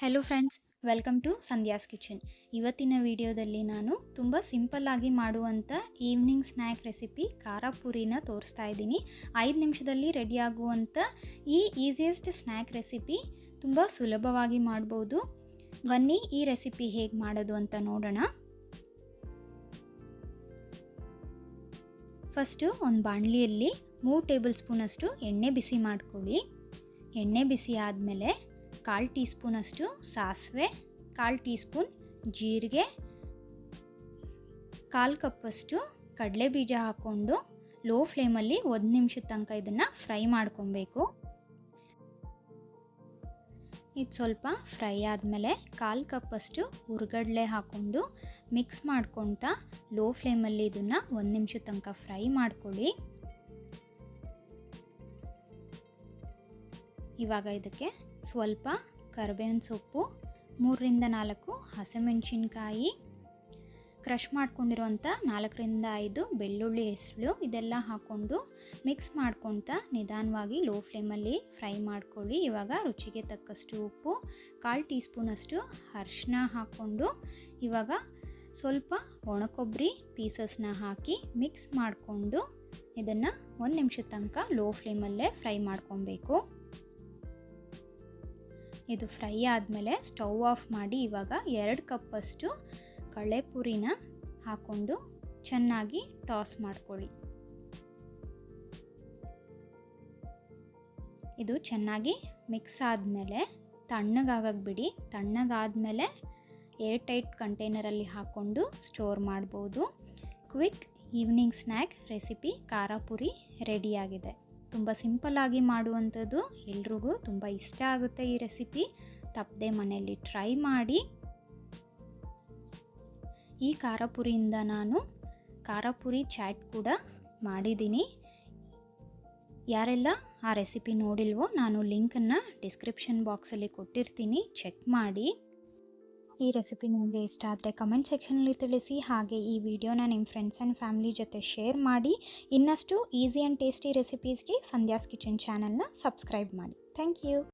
Hello friends welcome to Sandhya's kitchen ಇವತ್ತಿನ ವಿಡಿಯೋದಲ್ಲಿ ನಾನು ತುಂಬ ಸಿಂಪಲ್ಲಾಗಿ ಮಾಡುವಂಥ ಈವ್ನಿಂಗ್ ಸ್ನ್ಯಾಕ್ ರೆಸಿಪಿ ಖಾರ ಪೂರಿನ ತೋರಿಸ್ತಾ ಇದ್ದೀನಿ. ಐದು ನಿಮಿಷದಲ್ಲಿ ರೆಡಿ ಆಗುವಂಥ ಈ ಈಸಿಯೆಸ್ಟ್ ಸ್ನ್ಯಾಕ್ ರೆಸಿಪಿ ತುಂಬ ಸುಲಭವಾಗಿ ಮಾಡ್ಬೋದು. ಬನ್ನಿ ಈ ರೆಸಿಪಿ ಹೇಗೆ ಮಾಡೋದು ಅಂತ ನೋಡೋಣ. ಫಸ್ಟು ಒಂದು ಬಾಣಲಿಯಲ್ಲಿ ಮೂರು ಟೇಬಲ್ ಸ್ಪೂನಷ್ಟು ಎಣ್ಣೆ ಬಿಸಿ ಮಾಡ್ಕೊಳ್ಳಿ. ಎಣ್ಣೆ ಬಿಸಿ ಆದಮೇಲೆ ಕಾಲು ಟೀ ಸ್ಪೂನಷ್ಟು ಸಾಸಿವೆ, ಕಾಲು ಟೀ ಸ್ಪೂನ್ ಜೀರಿಗೆ, ಕಾಲು ಕಪ್ಪಷ್ಟು ಕಡಲೆ ಬೀಜ ಹಾಕ್ಕೊಂಡು ಲೋ ಫ್ಲೇಮಲ್ಲಿ ಒಂದು ನಿಮಿಷದ ತನಕ ಇದನ್ನು ಫ್ರೈ ಮಾಡ್ಕೊಬೇಕು. ಇದು ಸ್ವಲ್ಪ ಫ್ರೈ ಆದಮೇಲೆ ಕಾಲು ಕಪ್ಪಷ್ಟು ಹುರ್ಗಡ್ಲೆ ಹಾಕ್ಕೊಂಡು ಮಿಕ್ಸ್ ಮಾಡ್ಕೊತಾ ಲೋ ಫ್ಲೇಮಲ್ಲಿ ಇದನ್ನು ಒಂದು ನಿಮಿಷದ ತನಕ ಫ್ರೈ ಮಾಡ್ಕೊಳ್ಳಿ. ಇವಾಗ ಇದಕ್ಕೆ ಸ್ವಲ್ಪ ಕರ್ಬೇವಿನ ಸೊಪ್ಪು, ಮೂರರಿಂದ ನಾಲ್ಕು ಹಸಿಮೆಣಸಿನ್ಕಾಯಿ ಕ್ರಷ್ ಮಾಡ್ಕೊಂಡಿರುವಂಥ ನಾಲ್ಕರಿಂದ ಐದು ಬೆಳ್ಳುಳ್ಳಿ ಹೆಸಳು ಇದೆಲ್ಲ ಹಾಕ್ಕೊಂಡು ಮಿಕ್ಸ್ ಮಾಡ್ಕೊತ ನಿಧಾನವಾಗಿ ಲೋ ಫ್ಲೇಮಲ್ಲಿ ಫ್ರೈ ಮಾಡ್ಕೊಳ್ಳಿ. ಇವಾಗ ರುಚಿಗೆ ತಕ್ಕಷ್ಟು ಉಪ್ಪು, ಕಾಲು ಟೀ ಸ್ಪೂನಷ್ಟು ಅರ್ಶಿನ ಹಾಕ್ಕೊಂಡು ಇವಾಗ ಸ್ವಲ್ಪ ಒಣಕೊಬ್ಬರಿ ಪೀಸಸ್ನ ಹಾಕಿ ಮಿಕ್ಸ್ ಮಾಡಿಕೊಂಡು ಇದನ್ನು ಒಂದು ನಿಮಿಷದ ತನಕ ಲೋ ಫ್ಲೇಮಲ್ಲೇ ಫ್ರೈ ಮಾಡ್ಕೊಬೇಕು. ಇದು ಫ್ರೈ ಆದಮೇಲೆ ಸ್ಟವ್ ಆಫ್ ಮಾಡಿ ಇವಾಗ ಎರಡು ಕಪ್ಪಷ್ಟು ಕಳ್ಳೆಪುರಿನ ಹಾಕ್ಕೊಂಡು ಚೆನ್ನಾಗಿ ಟಾಸ್ ಮಾಡ್ಕೊಳ್ಳಿ. ಇದು ಚೆನ್ನಾಗಿ ಮಿಕ್ಸ್ ಆದಮೇಲೆ ತಣ್ಣಗಾಗಕ್ಕೆ ಬಿಡಿ. ತಣ್ಣಗಾದಮೇಲೆ ಏರ್ ಟೈಟ್ ಕಂಟೈನರಲ್ಲಿ ಹಾಕ್ಕೊಂಡು ಸ್ಟೋರ್ ಮಾಡ್ಬೋದು. ಕ್ವಿಕ್ ಈವ್ನಿಂಗ್ ಸ್ನ್ಯಾಕ್ ರೆಸಿಪಿ ಖಾರ ಪುರಿ ರೆಡಿಯಾಗಿದೆ. ತುಂಬ ಸಿಂಪಲ್ಲಾಗಿ ಮಾಡುವಂಥದ್ದು ಎಲ್ರಿಗೂ ತುಂಬ ಇಷ್ಟ ಆಗುತ್ತೆ ಈ ರೆಸಿಪಿ. ತಪ್ಪದೆ ಮನೆಯಲ್ಲಿ ಟ್ರೈ ಮಾಡಿ. ಈ ಖಾರ ಪುರಿಯಿಂದ ನಾನು ಖಾರ ಪುರಿ ಚಾಟ್ ಕೂಡ ಮಾಡಿದ್ದೀನಿ. ಯಾರೆಲ್ಲ ಆ ರೆಸಿಪಿ ನೋಡಿಲ್ವೋ ನಾನು ಲಿಂಕನ್ನು ಡಿಸ್ಕ್ರಿಪ್ಷನ್ ಬಾಕ್ಸಲ್ಲಿ ಕೊಟ್ಟಿರ್ತೀನಿ. ಚೆಕ್ ಮಾಡಿ. ಈ ರೆಸಿಪಿ ನಿಮಗೆ ಇಷ್ಟ ಆದರೆ ಕಮೆಂಟ್ ಸೆಕ್ಷನಲ್ಲಿ ತಿಳಿಸಿ. ಹಾಗೆ ಈ ವಿಡಿಯೋನ ನಿಮ್ಮ ಫ್ರೆಂಡ್ಸ್ ಆ್ಯಂಡ್ ಫ್ಯಾಮಿಲಿ ಜೊತೆ ಶೇರ್ ಮಾಡಿ. ಇನ್ನಷ್ಟು ಈಸಿ ಆ್ಯಂಡ್ ಟೇಸ್ಟಿ ರೆಸಿಪೀಸ್ಗೆ ಸಂಧ್ಯಾಸ್ ಕಿಚನ್ ಚಾನಲ್ನ ಸಬ್ಸ್ಕ್ರೈಬ್ ಮಾಡಿ. Thank you